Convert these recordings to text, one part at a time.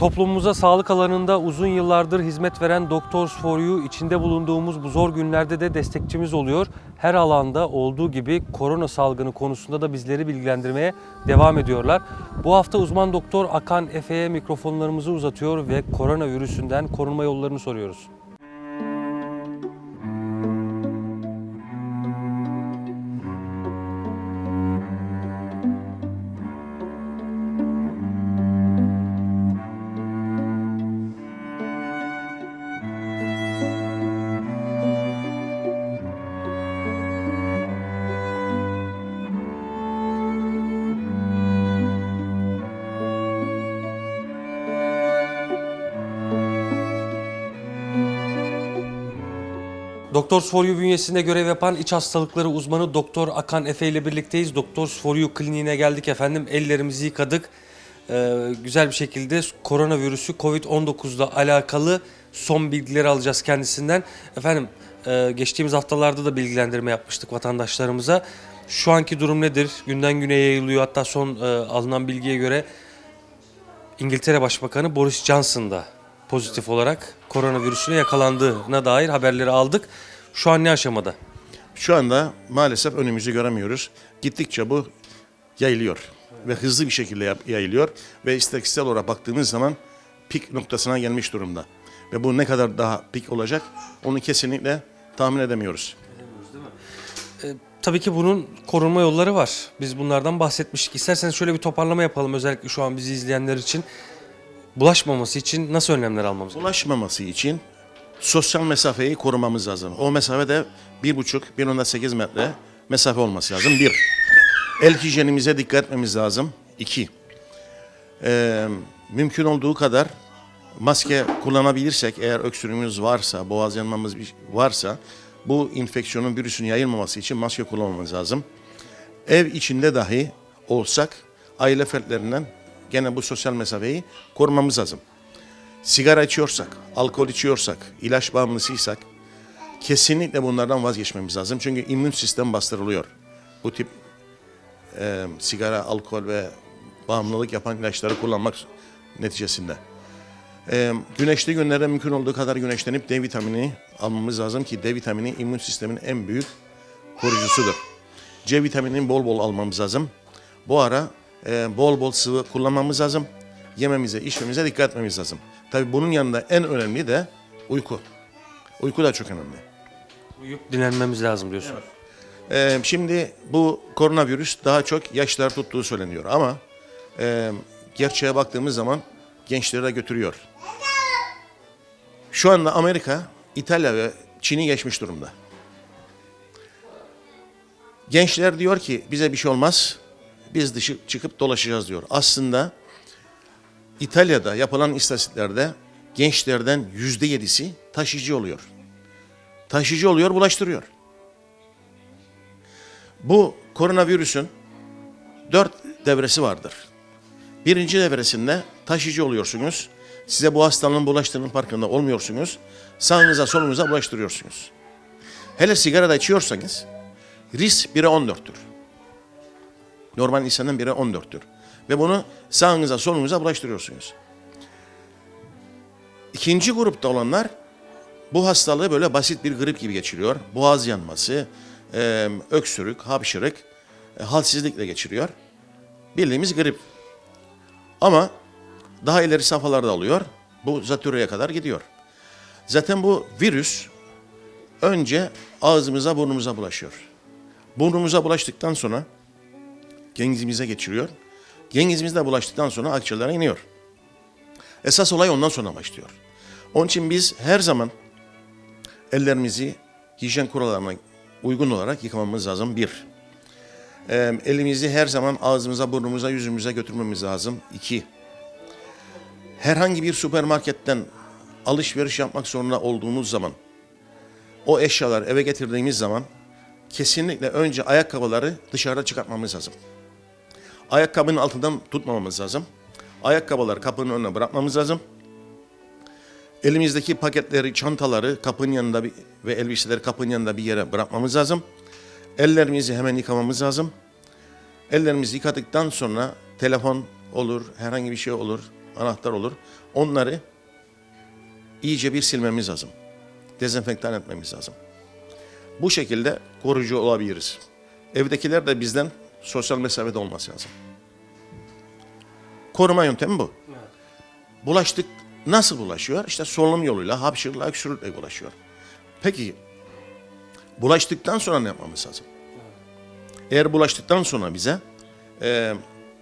Toplumumuza sağlık alanında uzun yıllardır hizmet veren Doctors for You içinde bulunduğumuz bu zor günlerde de destekçimiz oluyor. Her alanda olduğu gibi korona salgını konusunda da bizleri bilgilendirmeye devam ediyorlar. Bu hafta uzman doktor Akan Efe'ye mikrofonlarımızı uzatıyor ve koronavirüsünden korunma yollarını soruyoruz. Doctors for You bünyesinde görev yapan iç hastalıkları uzmanı Doktor Akan Efe ile birlikteyiz. Doctors for You kliniğine geldik efendim. Ellerimizi yıkadık. Ee, güzel bir şekilde koronavirüsü Covid-19 ile alakalı son bilgileri alacağız kendisinden. Efendim e, geçtiğimiz haftalarda da bilgilendirme yapmıştık vatandaşlarımıza. Şu anki durum nedir? Günden güne yayılıyor. Hatta son e, alınan bilgiye göre İngiltere Başbakanı Boris Johnson da pozitif olarak koronavirüsüne yakalandığına dair haberleri aldık. Şu an ne aşamada? Şu anda maalesef önümüzü göremiyoruz. Gittikçe bu yayılıyor ve hızlı bir şekilde yayılıyor ve istatistiksel olarak baktığımız zaman pik noktasına gelmiş durumda. Ve bu ne kadar daha pik olacak onu kesinlikle tahmin edemiyoruz. Tabii ki bunun korunma yolları var. Biz bunlardan bahsetmiştik. İsterseniz şöyle bir toparlama yapalım özellikle şu an bizi izleyenler için. Bulaşmaması için nasıl önlemler almamız gerekiyor? Ulaşmaması için sosyal mesafeyi korumamız lazım. O mesafe de 1,5 1.8 metre mesafe olması lazım. Bir. El hijyenimize dikkat etmemiz lazım. İki. Ee, mümkün olduğu kadar maske kullanabilirsek eğer öksürüğümüz varsa, boğaz yanmamız bir- varsa bu infeksiyonun virüsün yayılmaması için maske kullanmamız lazım. Ev içinde dahi olsak aile fertlerinden gene bu sosyal mesafeyi korumamız lazım. Sigara içiyorsak, alkol içiyorsak, ilaç bağımlısıysak kesinlikle bunlardan vazgeçmemiz lazım. Çünkü immün sistem bastırılıyor. Bu tip e, sigara, alkol ve bağımlılık yapan ilaçları kullanmak neticesinde. E, güneşli günlerde mümkün olduğu kadar güneşlenip D vitamini almamız lazım ki D vitamini immün sistemin en büyük koruyucusudur. C vitaminini bol bol almamız lazım. Bu ara e, bol bol sıvı kullanmamız lazım. Yememize, içmemize dikkat etmemiz lazım. Tabii bunun yanında en önemli de uyku. Uyku da çok önemli. Uyuyup dinlenmemiz lazım diyorsun. Ee, şimdi bu koronavirüs daha çok yaşlar tuttuğu söyleniyor ama e, gerçeğe baktığımız zaman gençleri de götürüyor. Şu anda Amerika, İtalya ve Çin'i geçmiş durumda. Gençler diyor ki bize bir şey olmaz, biz dışı çıkıp dolaşacağız diyor. Aslında İtalya'da yapılan istatistiklerde gençlerden yüzde yedisi taşıyıcı oluyor. Taşıyıcı oluyor, bulaştırıyor. Bu koronavirüsün dört devresi vardır. Birinci devresinde taşıyıcı oluyorsunuz. Size bu hastalığın bulaştığının farkında olmuyorsunuz. Sağınıza solunuza bulaştırıyorsunuz. Hele sigara da içiyorsanız risk 1'e 14'tür. Normal insanın 1'e 14'tür. Ve bunu sağınıza solunuza bulaştırıyorsunuz. İkinci grupta olanlar bu hastalığı böyle basit bir grip gibi geçiriyor. Boğaz yanması, e, öksürük, hapşırık, e, halsizlikle geçiriyor. Bildiğimiz grip. Ama daha ileri safhalarda oluyor. Bu zatürreye kadar gidiyor. Zaten bu virüs önce ağzımıza burnumuza bulaşıyor. Burnumuza bulaştıktan sonra gengizimize geçiriyor. Gengizimizde bulaştıktan sonra akciğerlere iniyor. Esas olay ondan sonra başlıyor. Onun için biz her zaman ellerimizi hijyen kurallarına uygun olarak yıkamamız lazım. Bir, Ee, elimizi her zaman ağzımıza, burnumuza, yüzümüze götürmemiz lazım. İki, herhangi bir süpermarketten alışveriş yapmak zorunda olduğumuz zaman, o eşyalar eve getirdiğimiz zaman kesinlikle önce ayakkabıları dışarıda çıkartmamız lazım. Ayakkabının altından tutmamamız lazım. Ayakkabıları kapının önüne bırakmamız lazım. Elimizdeki paketleri, çantaları kapının yanında bir, ve elbiseleri kapının yanında bir yere bırakmamız lazım. Ellerimizi hemen yıkamamız lazım. Ellerimizi yıkadıktan sonra telefon olur, herhangi bir şey olur. anahtar olur. Onları iyice bir silmemiz lazım. Dezenfektan etmemiz lazım. Bu şekilde koruyucu olabiliriz. Evdekiler de bizden sosyal mesafede olması lazım. Koruma yöntemi bu. Bulaştık nasıl bulaşıyor? İşte solunum yoluyla, hapşırıkla, öksürükle bulaşıyor. Peki bulaştıktan sonra ne yapmamız lazım? Eğer bulaştıktan sonra bize e,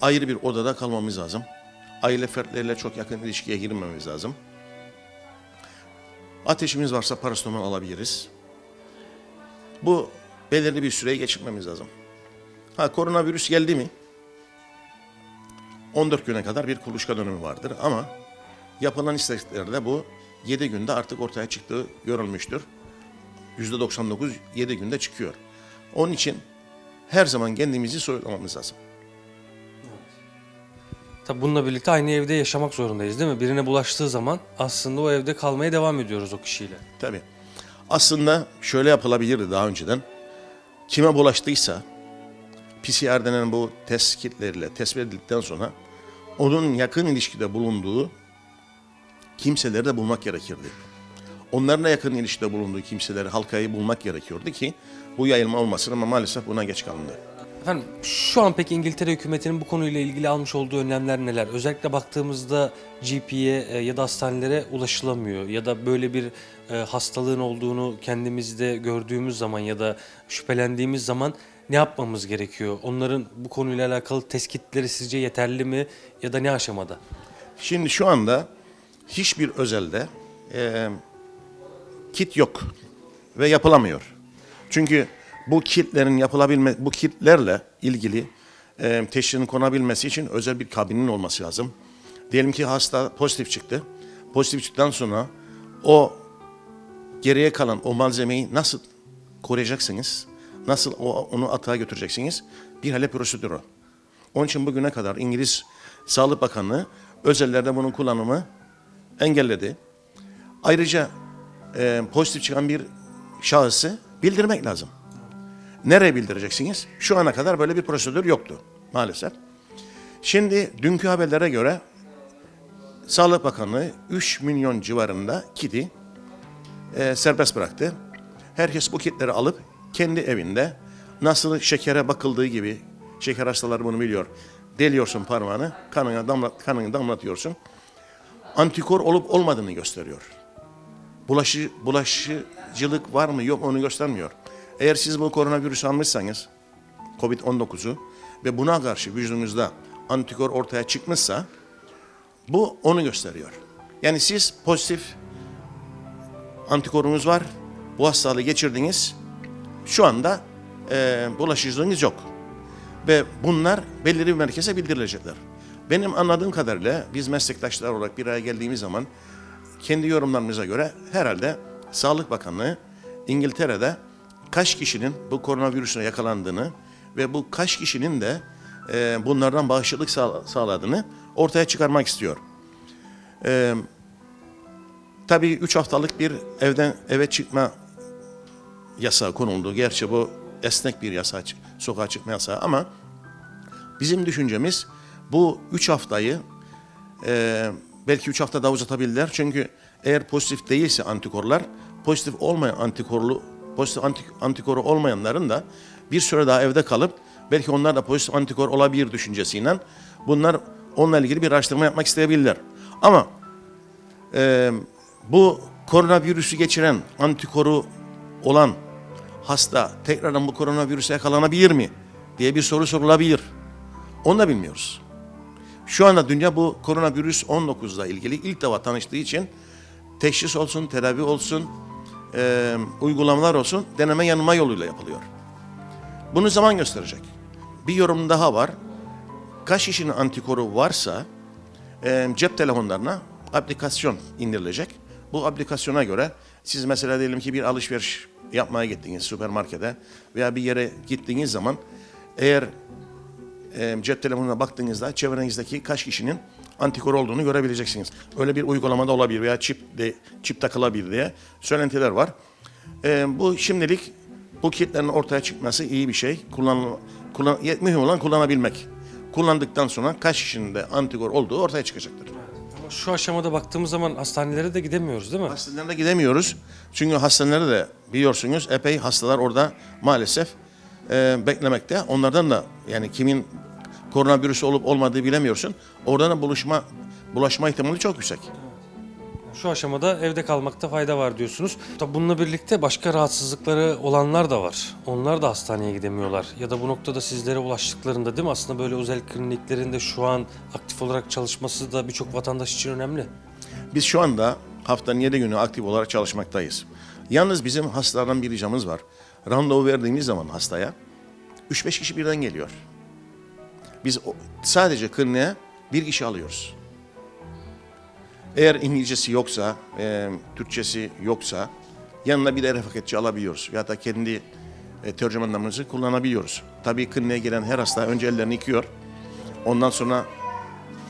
ayrı bir odada kalmamız lazım. Aile fertleriyle çok yakın ilişkiye girmememiz lazım. Ateşimiz varsa paracetamol alabiliriz. Bu belirli bir süreyi geçirmemiz lazım. Ha koronavirüs geldi mi? 14 güne kadar bir kuluçka dönemi vardır ama yapılan istatistiklerde bu 7 günde artık ortaya çıktığı görülmüştür. %99 7 günde çıkıyor. Onun için her zaman kendimizi soyutlamamız lazım. Tabii bununla birlikte aynı evde yaşamak zorundayız değil mi? Birine bulaştığı zaman aslında o evde kalmaya devam ediyoruz o kişiyle. Tabii. Aslında şöyle yapılabilirdi daha önceden. Kime bulaştıysa PCR denen bu test kitleriyle tespit edildikten sonra onun yakın ilişkide bulunduğu kimseleri de bulmak gerekirdi. Onlarla yakın ilişkide bulunduğu kimseleri, halkayı bulmak gerekiyordu ki bu yayılma olmasın ama maalesef buna geç kalındı. Efendim şu an peki İngiltere hükümetinin bu konuyla ilgili almış olduğu önlemler neler? Özellikle baktığımızda GP'ye e, ya da hastanelere ulaşılamıyor ya da böyle bir e, hastalığın olduğunu kendimizde gördüğümüz zaman ya da şüphelendiğimiz zaman ne yapmamız gerekiyor? Onların bu konuyla alakalı tespitleri sizce yeterli mi ya da ne aşamada? Şimdi şu anda hiçbir özelde eee, kit yok ve yapılamıyor. Çünkü bu kitlerin yapılabilme, bu kitlerle ilgili eee teşhinin konabilmesi için özel bir kabinin olması lazım. Diyelim ki hasta pozitif çıktı. Pozitif çıktıktan sonra o geriye kalan o malzemeyi nasıl koruyacaksınız? Nasıl onu atağa götüreceksiniz? Bir hele prosedür o. Onun için bugüne kadar İngiliz Sağlık Bakanlığı özellerde bunun kullanımı engelledi. Ayrıca e, pozitif çıkan bir şahısı bildirmek lazım. Nereye bildireceksiniz? Şu ana kadar böyle bir prosedür yoktu maalesef. Şimdi dünkü haberlere göre Sağlık Bakanlığı 3 milyon civarında kiti e, serbest bıraktı. Herkes bu kitleri alıp kendi evinde nasıl şekere bakıldığı gibi şeker hastaları bunu biliyor. Deliyorsun parmağını, kanına damlat, kanını damlatıyorsun. Antikor olup olmadığını gösteriyor. Bulaşı, bulaşıcılık var mı yok onu göstermiyor. Eğer siz bu koronavirüsü almışsanız, Covid-19'u ve buna karşı vücudunuzda antikor ortaya çıkmışsa bu onu gösteriyor. Yani siz pozitif antikorunuz var, bu hastalığı geçirdiniz, şu anda e, bulaşıcılığınız yok. Ve bunlar belirli bir merkeze bildirilecekler. Benim anladığım kadarıyla biz meslektaşlar olarak bir araya geldiğimiz zaman kendi yorumlarımıza göre herhalde Sağlık Bakanlığı İngiltere'de kaç kişinin bu koronavirüsüne yakalandığını ve bu kaç kişinin de e, bunlardan bağışıklık sağ- sağladığını ortaya çıkarmak istiyor. E, tabii 3 haftalık bir evden eve çıkma yasağı konuldu. Gerçi bu esnek bir yasa, sokağa çıkma yasağı ama bizim düşüncemiz bu üç haftayı e, belki üç hafta daha uzatabilirler. Çünkü eğer pozitif değilse antikorlar, pozitif olmayan antikorlu, pozitif anti, antikoru olmayanların da bir süre daha evde kalıp belki onlar da pozitif antikor olabilir düşüncesiyle bunlar onunla ilgili bir araştırma yapmak isteyebilirler. Ama e, bu koronavirüsü geçiren antikoru olan hasta tekrardan bu koronavirüse yakalanabilir mi diye bir soru sorulabilir. Onu da bilmiyoruz. Şu anda dünya bu koronavirüs 19'la ilgili ilk defa tanıştığı için teşhis olsun, tedavi olsun, e, uygulamalar olsun deneme yanılma yoluyla yapılıyor. Bunu zaman gösterecek. Bir yorum daha var. Kaç kişinin antikoru varsa e, cep telefonlarına aplikasyon indirilecek. Bu aplikasyona göre siz mesela diyelim ki bir alışveriş yapmaya gittiniz süpermarkete veya bir yere gittiğiniz zaman eğer e, cep telefonuna baktığınızda çevrenizdeki kaç kişinin antikor olduğunu görebileceksiniz. Öyle bir uygulamada olabilir veya çip de çip takılabilir diye söylentiler var. E, bu şimdilik bu kitlerin ortaya çıkması iyi bir şey. Kullan, kullan, mühim olan kullanabilmek. Kullandıktan sonra kaç kişinin de antikor olduğu ortaya çıkacaktır. Şu aşamada baktığımız zaman hastanelere de gidemiyoruz değil mi? Hastanelerine gidemiyoruz. Çünkü hastanelerde de biliyorsunuz epey hastalar orada maalesef e, beklemekte. Onlardan da yani kimin koronavirüsü olup olmadığı bilemiyorsun. Oradan da buluşma bulaşma ihtimali çok yüksek. Şu aşamada evde kalmakta fayda var diyorsunuz. Tabi bununla birlikte başka rahatsızlıkları olanlar da var. Onlar da hastaneye gidemiyorlar. Ya da bu noktada sizlere ulaştıklarında değil mi? Aslında böyle özel kliniklerin de şu an aktif olarak çalışması da birçok vatandaş için önemli. Biz şu anda haftanın 7 günü aktif olarak çalışmaktayız. Yalnız bizim hastalardan bir ricamız var. Randevu verdiğimiz zaman hastaya 3-5 kişi birden geliyor. Biz sadece kliniğe bir kişi alıyoruz. Eğer İngilizcesi yoksa, e, Türkçesi yoksa yanına bir de refakatçi alabiliyoruz. Ya da kendi e, tercümanlarımızı kullanabiliyoruz. Tabii kliniğe gelen her hasta önce ellerini yıkıyor. Ondan sonra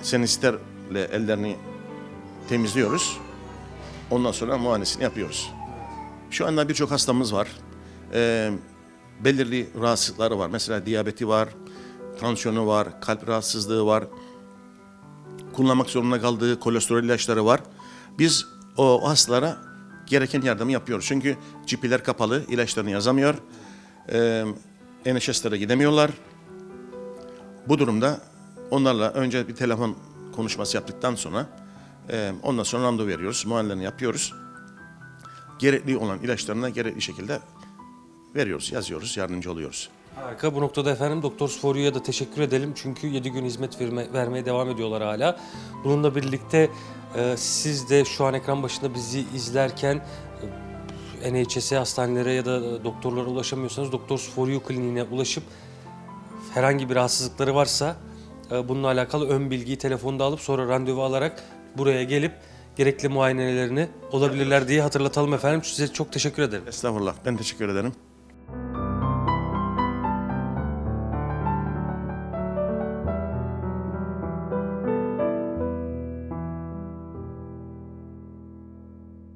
senistlerle ellerini temizliyoruz. Ondan sonra muayenesini yapıyoruz. Şu anda birçok hastamız var. Ee, belirli rahatsızlıkları var. Mesela diyabeti var, tansiyonu var, kalp rahatsızlığı var. Kullanmak zorunda kaldığı kolesterol ilaçları var. Biz o hastalara gereken yardımı yapıyoruz. Çünkü GP'ler kapalı, ilaçlarını yazamıyor. Ee, NHS'lere gidemiyorlar. Bu durumda onlarla önce bir telefon konuşması yaptıktan sonra e, ondan sonra randevu veriyoruz, muayenelerini yapıyoruz. Gerekli olan ilaçlarını gerekli şekilde veriyoruz, yazıyoruz, yardımcı oluyoruz. Harika. Bu noktada efendim Doktor Sforya'ya da teşekkür edelim. Çünkü 7 gün hizmet verme- vermeye devam ediyorlar hala. Bununla birlikte e, siz de şu an ekran başında bizi izlerken e, NHS hastanelere ya da e, doktorlara ulaşamıyorsanız Doktor Sforyu kliniğine ulaşıp herhangi bir rahatsızlıkları varsa e, bununla alakalı ön bilgiyi telefonda alıp sonra randevu alarak buraya gelip gerekli muayenelerini olabilirler diye hatırlatalım efendim. Size çok teşekkür ederim. Estağfurullah, ben teşekkür ederim.